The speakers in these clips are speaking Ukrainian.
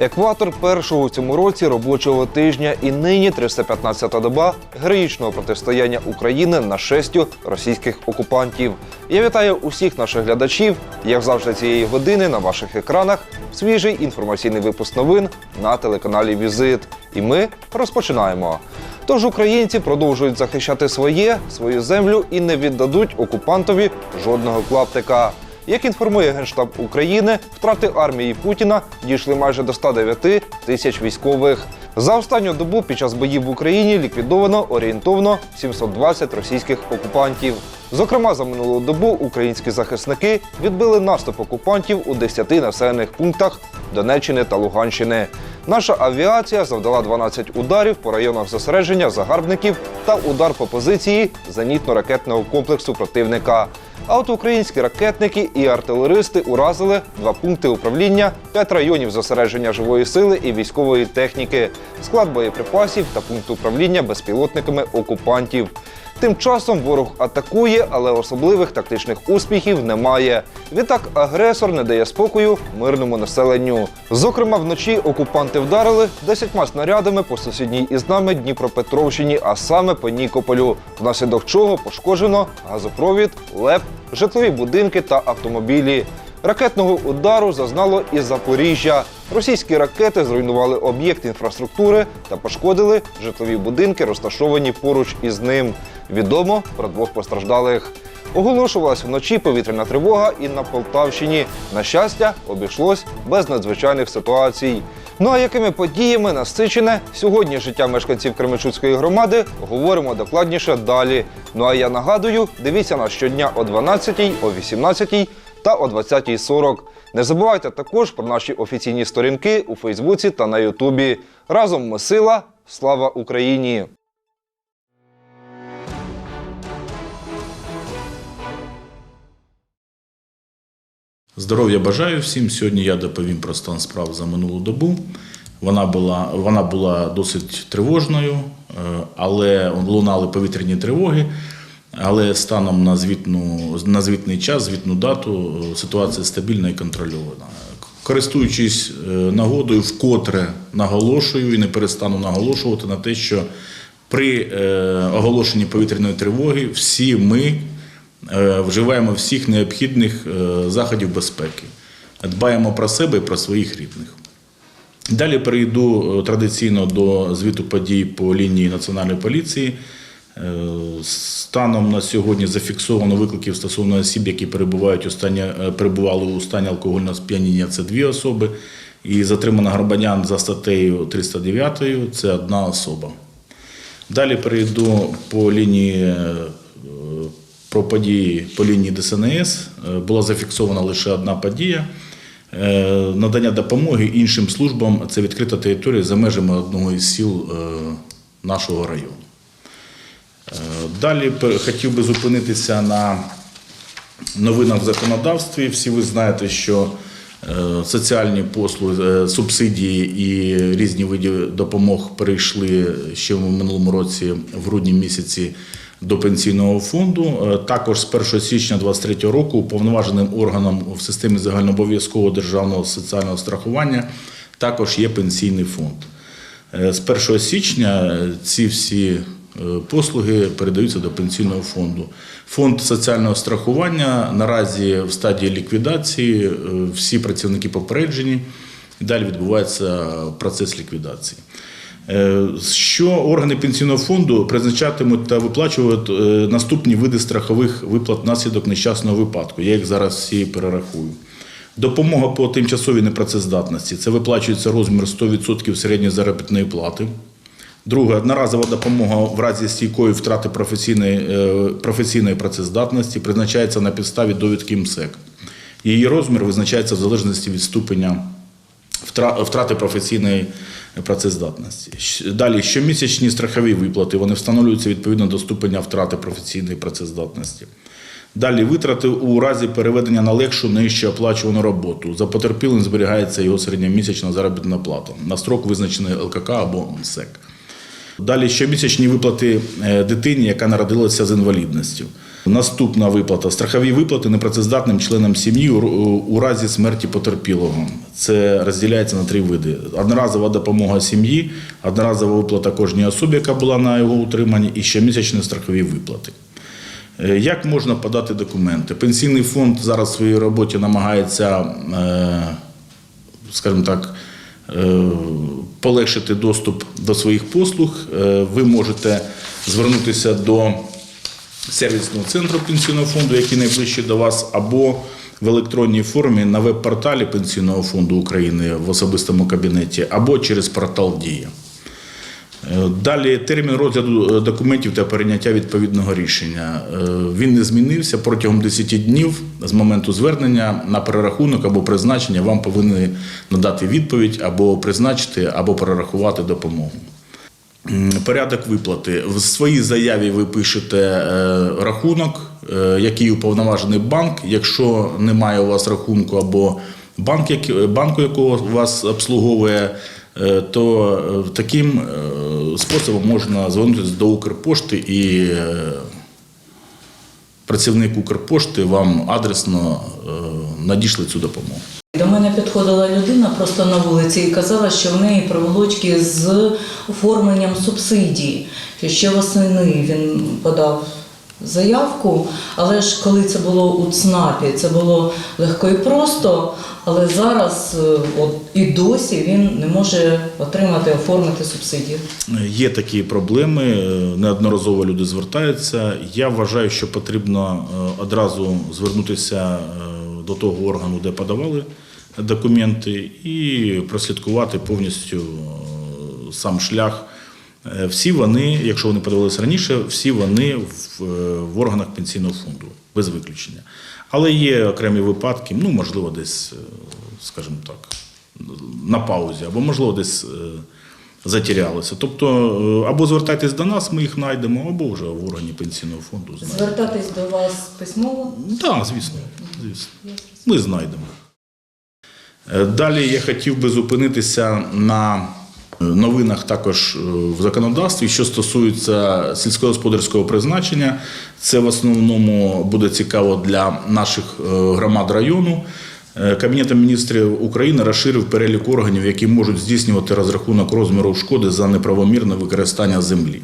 Екватор першого у цьому році робочого тижня і нині 315-та доба героїчного протистояння України нашестю російських окупантів. Я вітаю усіх наших глядачів, як завжди цієї години на ваших екранах. Свіжий інформаційний випуск новин на телеканалі Візит. І ми розпочинаємо. Тож українці продовжують захищати своє, свою землю і не віддадуть окупантові жодного клаптика. Як інформує Генштаб України, втрати армії Путіна дійшли майже до 109 тисяч військових. За останню добу під час боїв в Україні ліквідовано орієнтовно 720 російських окупантів. Зокрема, за минулу добу українські захисники відбили наступ окупантів у 10 населених пунктах Донеччини та Луганщини. Наша авіація завдала 12 ударів по районах зосередження загарбників та удар по позиції зенітно-ракетного комплексу противника. А ракетники і артилеристи уразили два пункти управління, п'ять районів зосередження живої сили і військової техніки, склад боєприпасів та пункт управління безпілотниками окупантів. Тим часом ворог атакує, але особливих тактичних успіхів немає. Відтак агресор не дає спокою мирному населенню. Зокрема, вночі окупанти вдарили 10 снарядами по сусідній із нами Дніпропетровщині, а саме по Нікополю, внаслідок чого пошкоджено газопровід, ЛЕП, житлові будинки та автомобілі. Ракетного удару зазнало і Запоріжжя. Російські ракети зруйнували об'єкт інфраструктури та пошкодили житлові будинки, розташовані поруч із ним. Відомо про двох постраждалих. Оголошувалась вночі повітряна тривога і на Полтавщині. На щастя, обійшлось без надзвичайних ситуацій. Ну а якими подіями насичене сьогодні життя мешканців Кременчуцької громади говоримо докладніше далі. Ну а я нагадую, дивіться нас щодня о 12, о 18 та о 20.40. Не забувайте також про наші офіційні сторінки у Фейсбуці та на Ютубі. Разом ми сила! Слава Україні! Здоров'я бажаю всім. Сьогодні я доповім про стан справ за минулу добу. Вона була, вона була досить тривожною, е, але лунали повітряні тривоги. Але станом на, звітну, на звітний час, звітну дату, е, ситуація стабільна і контрольована. Користуючись е, нагодою, вкотре наголошую і не перестану наголошувати на те, що при оголошенні повітряної тривоги всі ми Е, вживаємо всіх необхідних е, заходів безпеки, дбаємо про себе і про своїх рідних. Далі перейду е, традиційно до звіту подій по лінії Національної поліції. Станом на сьогодні зафіксовано викликів стосовно осіб, які перебувають у стані, перебували у стані алкогольного сп'яніння. Це дві особи. І затримано громадян за статтею 309 це одна особа. Далі перейду по лінії про події по лінії ДСНС е, була зафіксована лише одна подія. Е, надання допомоги іншим службам це відкрита територія за межами одного із сіл е, нашого району. Далі хотів би зупинитися на новинах в законодавстві. Всі ви знаєте, що соціальні послуги, субсидії і різні види допомог перейшли ще в минулому році, в грудні місяці до пенсійного фонду. Е, також з 1 січня 2023 року уповноваженим органом в системі загальнообов'язкового державного соціального страхування також є пенсійний фонд. Е, з 1 січня ці всі е, послуги передаються до пенсійного фонду. Фонд соціального страхування наразі в стадії ліквідації, всі працівники попереджені, далі відбувається процес ліквідації. Е, що органи пенсійного фонду призначатимуть та виплачують е, наступні види страхових виплат внаслідок нещасного випадку. Я їх зараз всі перерахую. Допомога по тимчасовій непрацездатності це виплачується розмір 100% середньої заробітної плати. Друге, одноразова допомога в разі стійкої втрати професійної е, професійної працездатності призначається на підставі довідки МСЕК. Її розмір визначається в залежності від ступеня втрати професійної працездатності. Далі щомісячні страхові виплати вони встановлюються відповідно до ступеня втрати професійної працездатності. Далі витрати у разі переведення на легшу нижче оплачувану роботу. За потерпілим зберігається його середньомісячна заробітна плата на строк визначений ЛКК або МСЕК. Далі щомісячні виплати е, дитині, яка народилася з інвалідністю. Наступна виплата страхові виплати непрацездатним членам сім'ї у, разі смерті потерпілого. Це розділяється на три види: одноразова допомога сім'ї, одноразова виплата кожній особі, яка була на його утриманні, і щомісячні страхові виплати. Е, Як можна подати документи? Пенсійний фонд зараз в своїй роботі намагається, е, скажімо так, полегшити доступ до своїх послуг. Е, Ви можете звернутися до сервісного центру пенсійного фонду, який найближчий до вас, або в електронній формі на веб-порталі Пенсійного фонду України в особистому кабінеті, або через портал Дія. Е, Далі термін розгляду е, документів та прийняття відповідного рішення. Е, Він не змінився протягом 10 днів з моменту звернення на перерахунок або призначення вам повинні надати відповідь або призначити, або перерахувати допомогу. Порядок виплати. В своїй заяві ви пишете рахунок, який уповноважений банк. Якщо немає у вас рахунку або банк, банку, якого вас обслуговує, то е, таким е, способом можна звернутися до Укрпошти і е, працівник Укрпошти вам адресно е, надійшли цю допомогу. До мене підходила людина просто на вулиці і казала, що в неї проволочки з оформленням субсидії. Що ще восени він подав заявку, але ж коли це було у ЦНАПі, це було легко і просто, але зараз е, от, і досі він не може отримати, оформити субсидію. Є такі проблеми, е, неодноразово люди звертаються. Я вважаю, що потрібно е, одразу звернутися до того органу, де подавали документи, і прослідкувати повністю сам шлях. Е, Всі вони, якщо вони подавалися раніше, всі вони в, е, в органах пенсійного фонду, без виключення. Але є окремі випадки, ну, можливо, десь, е, скажімо так, на паузі, або, можливо, десь затерялися. Тобто, або звертайтесь до нас, ми їх знайдемо, або вже в органі пенсійного фонду знайдемо. Звертатись до вас письмово. Так, звісно, звісно. Ми знайдемо. Далі я хотів би зупинитися на новинах також е, в законодавстві, що стосується сільськогосподарського призначення. Це в основному буде цікаво для наших е, громад району. Е, Кабінетом міністрів України розширив перелік органів, які можуть здійснювати розрахунок розміру шкоди за неправомірне використання землі.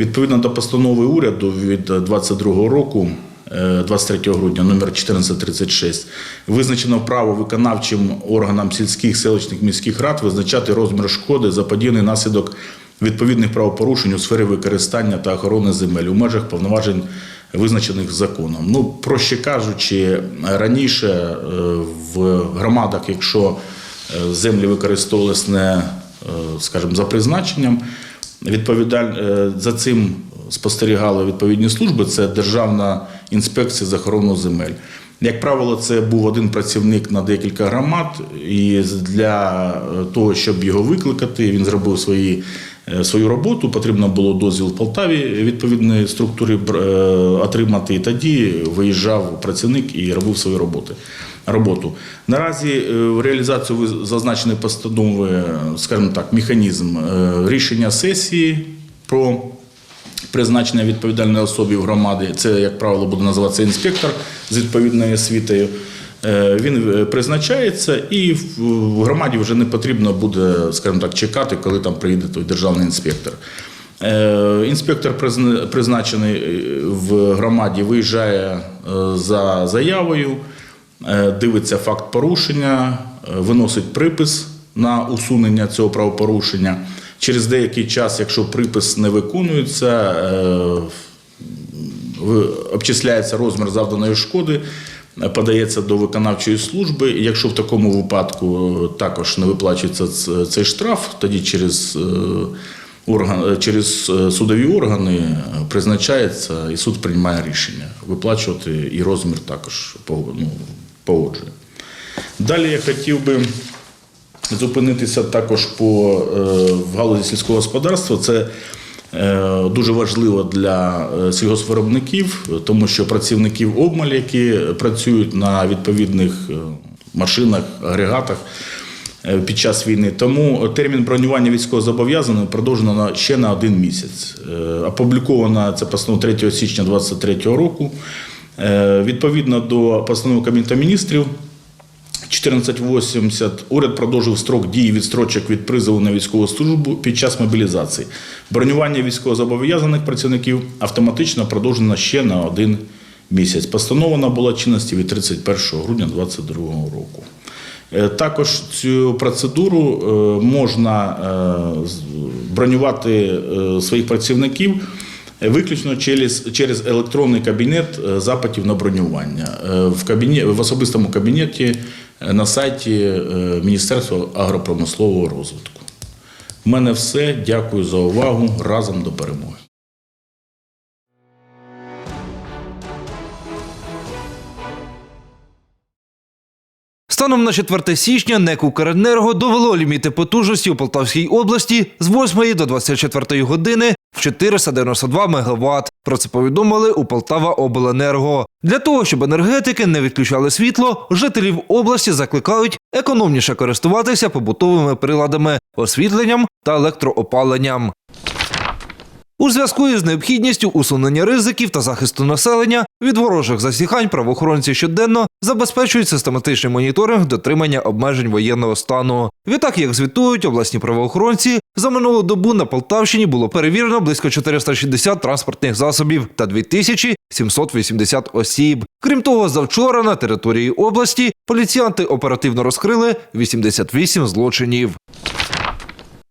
Відповідно до постанови уряду від 22 року, 23 грудня, номер 1436, визначено право виконавчим органам сільських, селищних міських рад визначати розмір шкоди заподіяний наслідок відповідних правопорушень у сфері використання та охорони земель у межах повноважень, визначених законом. Ну, проще кажучи, раніше е, в громадах, якщо е, землі використовувалися не, е, скажімо, за призначенням, Відповідаль е, за цим спостерігали відповідні служби. Це Державна інспекція з охорони земель. Як правило, це був один працівник на декілька громад, і для е, того, щоб його викликати, він зробив свої, е, свою роботу. Потрібно було дозвіл в Полтаві відповідної структури е, отримати. І тоді виїжджав працівник і робив свою роботу. Роботу наразі в реалізацію зазначеної постанови, скажімо так, механізм рішення сесії про призначення відповідальної особи в громаді. Це, як правило, буде називатися інспектор з відповідною освітою. Е, Він е, призначається, і в громаді вже не потрібно буде, скажімо так, чекати, коли там приїде той державний інспектор. Е, Інспектор призначений в громаді виїжджає за заявою, дивиться факт порушення, виносить припис на усунення цього правопорушення. Через деякий час, якщо припис не виконується, е, обчисляється розмір завданої шкоди, подається до виконавчої служби. Якщо в такому випадку також не виплачується цей штраф, тоді через, е, орган, через е, судові органи призначається і суд приймає рішення виплачувати і розмір також ну, погоджує. Далі я хотів би зупинитися також по е, в галузі сільського господарства. Це е, дуже важливо для е, сільгоспвиробників, тому що працівників обмаль, які працюють на відповідних машинах, агрегатах, під час війни. Тому термін бронювання військовозобов'язаних продовжено на ще на один місяць. Опублікована ця постанова 3 січня 2023 року. Відповідно до постанови Кабінету міністрів 1480 уряд продовжив строк дії відстрочок від призову на військову службу під час мобілізації. Бронювання військовозобов'язаних працівників автоматично продовжено ще на один місяць. Постанова набула чинності від 31 грудня 2022 року. Е, Також цю процедуру е, можна е, бронювати своїх працівників виключно через, через електронний кабінет запитів на бронювання в, кабінет, в особистому кабінеті на сайті е, Міністерства агропромислового розвитку. У мене все. Дякую за увагу. Разом до перемоги. Станом на 4 січня НЕК «Укренерго» довело ліміти потужності у Полтавській області з 8 до 24 години в 492 МВт. Про це повідомили у Полтава Обленерго. Для того, щоб енергетики не відключали світло, жителів області закликають економніше користуватися побутовими приладами, освітленням та електроопаленням. У зв'язку із необхідністю усунення ризиків та захисту населення від ворожих засіхань правоохоронці щоденно забезпечують систематичний моніторинг дотримання обмежень воєнного стану. Відтак, як звітують обласні правоохоронці, за минулу добу на Полтавщині було перевірено близько 460 транспортних засобів та 2780 осіб. Крім того, завчора на території області поліціянти оперативно розкрили 88 злочинів.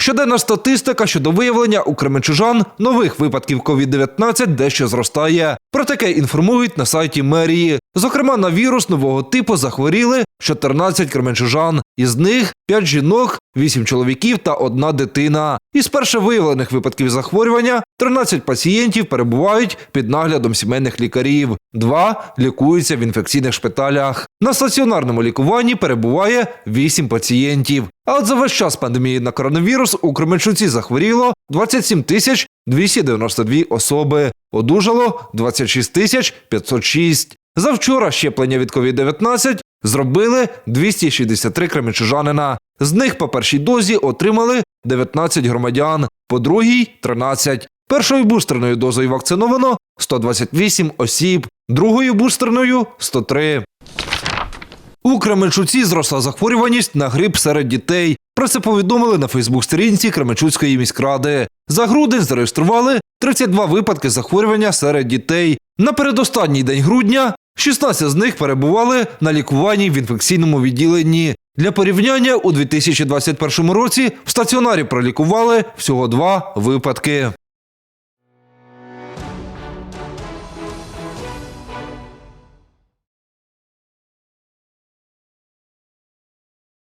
Щоденна статистика щодо виявлення у кременчужан нових випадків COVID-19 дещо зростає. Про таке інформують на сайті мерії. Зокрема, на вірус нового типу захворіли 14 кременчужан. Із них 5 жінок, 8 чоловіків та одна дитина. Із перше виявлених випадків захворювання 13 пацієнтів перебувають під наглядом сімейних лікарів. Два лікуються в інфекційних шпиталях. На стаціонарному лікуванні перебуває 8 пацієнтів. А от за весь час пандемії на коронавірус у Кременчуці захворіло 27 тисяч 292 особи. Одужало 26 тисяч 506. Завчора щеплення від COVID-19 зробили 263 кременчужанина. З них по першій дозі отримали 19 громадян, по другій 13. Першою бустерною дозою вакциновано 128 осіб, другою бустерною 103. У Кременчуці зросла захворюваність на грип серед дітей. Про це повідомили на Фейсбук-сторінці Кременчуцької міськради. За грудень зареєстрували 32 випадки захворювання серед дітей. На передостанній день грудня 16 з них перебували на лікуванні в інфекційному відділенні. Для порівняння у 2021 році в стаціонарі пролікували всього два випадки.